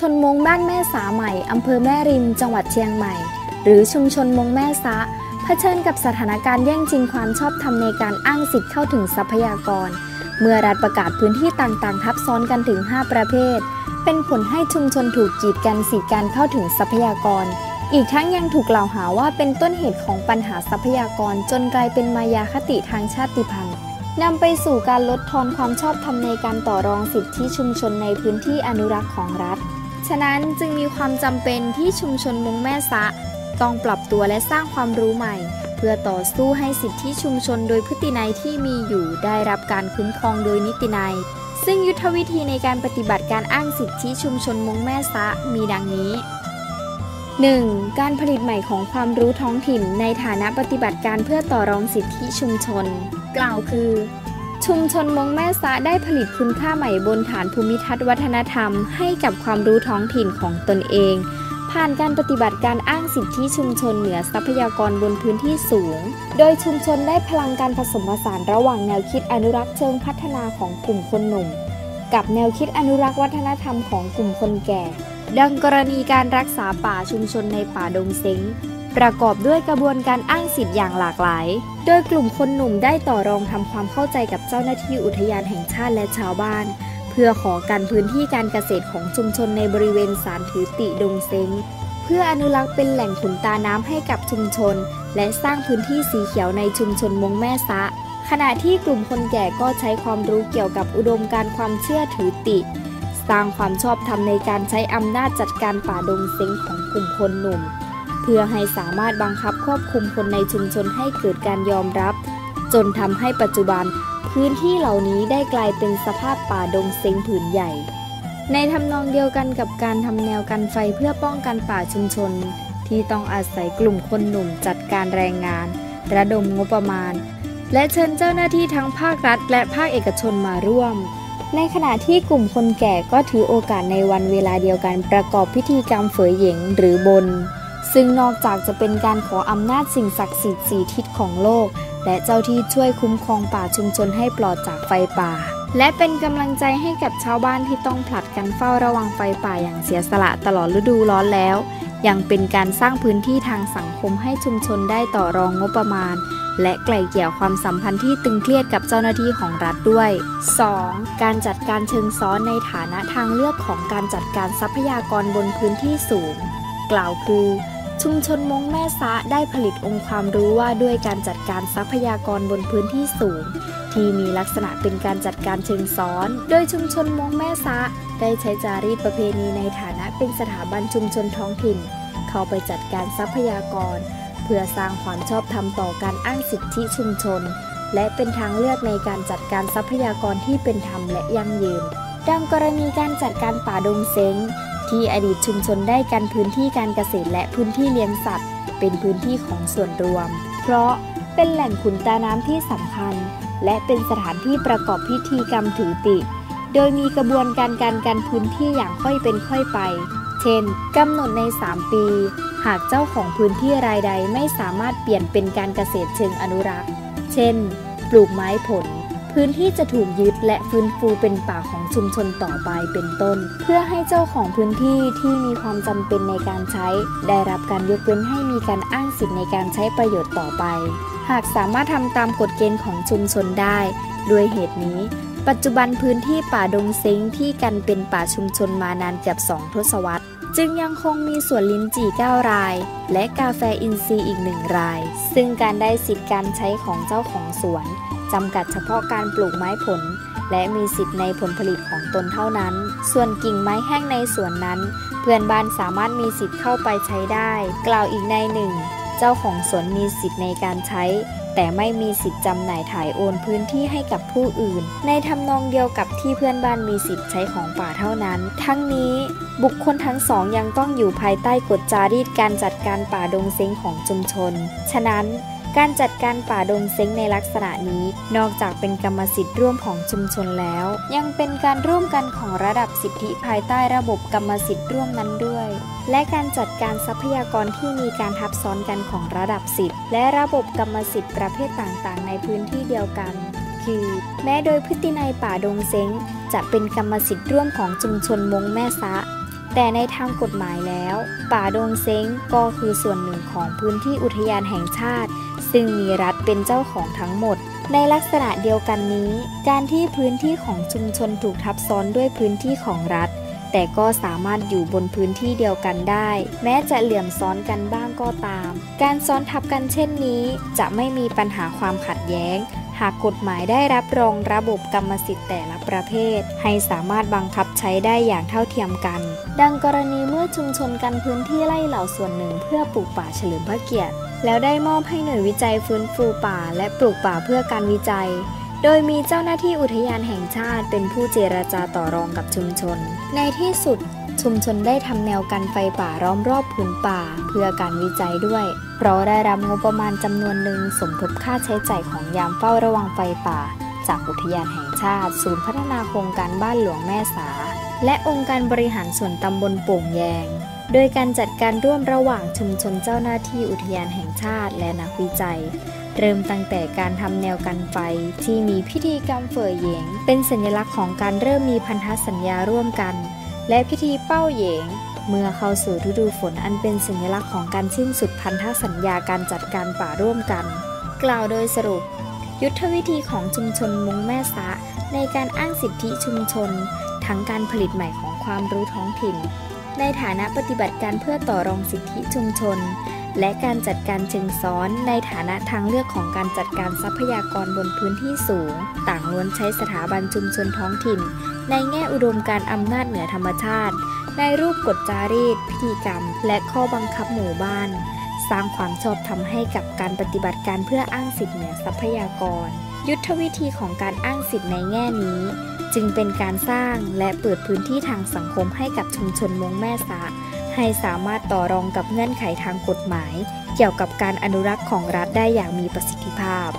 ชนมงบ้านแม่สาใหม่อำเภอแม่ริม จังหวัดเชียงใหม่ หรือชุมชนมงแม่ซะเผชิญกับสถานการณ์แย่งชิงความชอบธรรมในการอ้างสิทธิ์เข้าถึงทรัพยากร เมื่อรัฐประกาศพื้นที่ต่างๆ ทับซ้อนกันถึง 5 ประเภท เป็นผลให้ชุมชนถูกกีดกันสิทธิการเข้าถึงทรัพยากร อีกทั้งยังถูกกล่าวหาว่าเป็นต้นเหตุของปัญหาทรัพยากรจนกลายเป็นมายาคติทางชาติพันธุ์นำไปสู่การลดทอนความชอบธรรมในการต่อรองสิทธิชุมชนในพื้นที่อนุรักษ์ของรัฐ ฉะนั้นจึงมีความจำเป็นที่ชุมชนมุงแม่ซะต้องปรับตัวและสร้างความรู้ใหม่ เพื่อต่อสู้ให้สิทธิชุมชนโดยพฤตินัยที่มีอยู่ได้รับการคุ้มครองโดยนิตินัย ซึ่งยุทธวิธีในการปฏิบัติการอ้างสิทธิชุมชนมุงแม่ซะมีดังนี้ 1. การผลิตใหม่ของความรู้ท้องถิ่นในฐานะปฏิบัติการเพื่อต่อรองสิทธิชุมชน กล่าวคือ ชุมชนมงแม่ซะได้ผลิตคุณค่าใหม่บนฐานภูมิทัศน์วัฒนธรรม ให้กับความรู้ท้องถิ่นของตนเอง ผ่านการปฏิบัติการอ้างสิทธิชุมชนเหนือทรัพยากรบนพื้นที่สูง โดยชุมชนได้พลังการผสมผสานระหว่างแนวคิดอนุรักษ์เชิงพัฒนาของกลุ่มคนหนุ่ม กับแนวคิดอนุรักษ์วัฒนธรรมของกลุ่มคนแก่ ดังกรณีการรักษาป่าชุมชนในป่าดงเซ็ง ประกอบด้วยกระบวนการอ้างสิทธิ์อย่างหลากหลาย โดยกลุ่มคนหนุ่มได้ต่อรองทำความเข้าใจกับเจ้าหน้าที่อุทยานแห่งชาติและชาวบ้าน เพื่อขอการพื้นที่การเกษตรของชุมชนในบริเวณสารถือติดงเซ็งเพื่ออนุรักษ์เป็นแหล่งขุนตาน้ำให้กับชุมชน และสร้างพื้นที่สีเขียวในชุมชนมงแม่ซะ ขณะที่กลุ่มคนแก่ก็ใช้ความรู้เกี่ยวกับอุดมการความเชื่อถือติสร้างความชอบธรรมในการใช้อำนาจจัดการป่าดงเซ็งของกลุ่มคนหนุ่ม พื่อให้สามารถบังคับควบคุมคนในชุมชนให้เกิดการยอมรับ จนทำให้ปัจจุบัน พื้นที่เหล่านี้ได้กลายเป็นสภาพป่าดงเซ็งผืนใหญ่ ในทำนองเดียวกันกับการทำแนวกันไฟเพื่อป้องกันป่าชุมชน ที่ต้องอาศัยกลุ่มคนหนุ่มจัดการแรงงาน ระดมงบประมาณ และเชิญเจ้าหน้าที่ทั้งภาครัฐ และภาคเอกชนมาร่วมในขณะที่กลุ่มคนแก่ก็ถือโอกาสในวันเวลาเดียวกันประกอบพิธีกรรมเฝยเหยงหรือบน ซึ่งนอกจากจะเป็นการขออำนาจสิ่งศักดิ์สิทธิ์สีทิศของโลก และเจ้าที่ช่วยคุ้มครองป่าชุมชนให้ปลอดจากไฟป่า และเป็นกำลังใจให้กับชาวบ้านที่ต้องผลัดกันเฝ้าระวังไฟป่าอย่างเสียสละตลอดฤดูร้อนแล้ว ยังเป็นการสร้างพื้นที่ทางสังคมให้ชุมชนได้ต่อรองงบประมาณ และไกล่เกี่ยวความสัมพันธ์ที่ตึงเครียดกับเจ้าหน้าที่ของรัฐด้วย 2. การจัดการเชิงซ้อนในฐานะทางเลือกของการจัดการทรัพยากรบนพื้นที่สูง กล่าวคือ ชุมชนมงแม่ซะได้ผลิตองค์ความรู้ว่าด้วยการจัดการทรัพยากรบนพื้นที่สูง ที่มีลักษณะเป็นการจัดการเชิงซ้อน โดยชุมชนมงแม่ซะได้ใช้จารีตประเพณีในฐานะเป็นสถาบันชุมชนท้องถิ่น เข้าไปจัดการทรัพยากร เพื่อสร้างความชอบธรรมต่อการอ้างสิทธิชุมชน และเป็นทางเลือกในการจัดการทรัพยากรที่เป็นธรรมและยั่งยืนดังกรณีการจัดการป่าดงเซ็ง ที่อดีตชุมชนได้กันพื้นที่การเกษตรและพื้นที่เลี้ยงสัตว์ เป็นพื้นที่ของส่วนรวม เพราะเป็นแหล่งขุนตาน้ำที่สำคัญ และเป็นสถานที่ประกอบพิธีกรรมถือติ โดยมีกระบวนการการกันพื้นที่อย่างค่อยเป็นค่อยไป เช่นกำหนดใน 3 ปี หากเจ้าของพื้นที่รายใดไม่สามารถเปลี่ยนเป็นการเกษตรเชิงอนุรักษ์ เช่น ปลูกไม้ผล พื้นที่จะถูกยึดและฟื้นฟูเป็นป่าของชุมชนต่อไปเป็นต้น เพื่อให้เจ้าของพื้นที่ที่มีความจำเป็นในการใช้ ได้รับการยกเว้นให้มีการอ้างสิทธิ์ในการใช้ประโยชน์ต่อไป หากสามารถทำตามกฎเกณฑ์ของชุมชนได้ ด้วยเหตุนี้ปัจจุบันพื้นที่ป่าดงเซ้งที่กันเป็นป่าชุมชนมานานเกือบสองทศวรรษ จึงยังคงมีสวนลิ้นจี่9ราย และกาแฟอินทรีย์อีกหนึ่งราย ซึ่งการได้สิทธิ์การใช้ของเจ้าของสวน จำกัดเฉพาะการปลูกไม้ผล และมีสิทธิ์ในผลผลิตของตนเท่านั้น ส่วนกิ่งไม้แห้งในสวนนั้น เพื่อนบ้านสามารถมีสิทธิ์เข้าไปใช้ได้ กล่าวอีกในหนึ่ง เจ้าของสวนมีสิทธิ์ในการใช้ แต่ไม่มีสิทธิ์จำหน่ายถ่ายโอนพื้นที่ให้กับผู้อื่น ในทำนองเดียวกับที่เพื่อนบ้านมีสิทธิ์ใช้ของป่าเท่านั้น ทั้งนี้บุคคลทั้งสองยังต้องอยู่ภายใต้กฎจารีตการจัดการป่าดงเซ็งของชุมชน ฉะนั้น การจัดการป่าดงเซ็งในลักษณะนี้ นอกจากเป็นกรรมสิทธิ์ร่วมของชุมชนแล้ว ยังเป็นการร่วมกันของระดับสิทธิภายใต้ระบบกรรมสิทธิ์ร่วมนั้นด้วย และการจัดการทรัพยากรที่มีการทับซ้อนกันของระดับสิทธิ์และระบบกรรมสิทธิ์ประเภทต่างๆ ในพื้นที่เดียวกัน คือ แม้โดยพฤตินัยป่าดงเซ็งจะเป็นกรรมสิทธิ์ร่วมของชุมชนมงแม่ซะ แต่ในทางกฎหมายแล้ว ป่าดงเซ้งก็คือส่วนหนึ่งของพื้นที่อุทยานแห่งชาติ ซึ่งมีรัฐเป็นเจ้าของทั้งหมด ในลักษณะเดียวกันนี้ การที่พื้นที่ของชุมชนถูกทับซ้อนด้วยพื้นที่ของรัฐ แต่ก็สามารถอยู่บนพื้นที่เดียวกันได้ แม้จะเหลื่อมซ้อนกันบ้างก็ตาม การซ้อนทับกันเช่นนี้ จะไม่มีปัญหาความขัดแย้ง หากกฎหมายได้รับรองระบบกรรมสิทธิ์แต่ละประเภท ให้สามารถบังคับใช้ได้อย่างเท่าเทียมกัน ดังกรณีเมื่อชุมชนกันพื้นที่ไร่เหล่าส่วนหนึ่งเพื่อปลูกป่าเฉลิมพระเกียรติ แล้วได้มอบให้หน่วยวิจัยฟื้นฟูป่า และปลูกป่าเพื่อการวิจัยโดยมีเจ้าหน้าที่อุทยานแห่งชาติเป็นผู้เจรจาต่อรองกับชุมชน ในที่สุด ชุมชนได้ทำแนวกันไฟป่าล้อมรอบผืนป่า เพื่อการวิจัยด้วย เพราะได้รับงบประมาณจำนวนหนึ่งสมทบค่าใช้จ่ายของยามเฝ้าระวังไฟป่า จากอุทยานแห่งชาติ ศูนย์พัฒนาโครงการบ้านหลวงแม่สา และองค์การบริหารส่วนตำบลโป่งแยง โดยการจัดการร่วมระหว่างชุมชนเจ้าหน้าที่อุทยานแห่งชาติและนักวิจัยเริ่มตั้งแต่การทำแนวกันไฟที่มีพิธีกรรมเฟยเหยงเป็นสัญลักษณ์ของการเริ่มมีพันธสัญญาร่วมกัน และพิธีเป้าเหยง เมื่อเข้าสู่ฤดูฝนอันเป็นสัญลักษณ์ของการสิ้นสุดพันธสัญญาการจัดการป่าร่วมกัน กล่าวโดยสรุป ยุทธวิธีของชุมชนมุงแม่สะ ในการอ้างสิทธิชุมชน ทั้งการผลิตใหม่ของความรู้ท้องถิ่น ในฐานะปฏิบัติการเพื่อต่อรองสิทธิชุมชน และการจัดการเชิงซ้อน ในฐานะทางเลือกของการจัดการทรัพยากรบนพื้นที่สูง ต่างล้วนใช้สถาบันชุมชนท้องถิ่น ในแง่อุดมการอำนาจเหนือธรรมชาติ ในรูปกฎจารีต พิธีกรรม และข้อบังคับหมู่บ้าน สร้างความชอบธรรมให้กับการปฏิบัติการเพื่ออ้างสิทธิเหนือทรัพยากร ยุทธวิธีของการอ้างสิทธิในแง่นี้ จึงเป็นการสร้างและเปิดพื้นที่ทางสังคมให้กับชุมชนมงแม่สะให้สามารถต่อรองกับเงื่อนไขทางกฎหมาย เกี่ยวกับการอนุรักษ์ของรัฐได้อย่างมีประสิทธิภาพ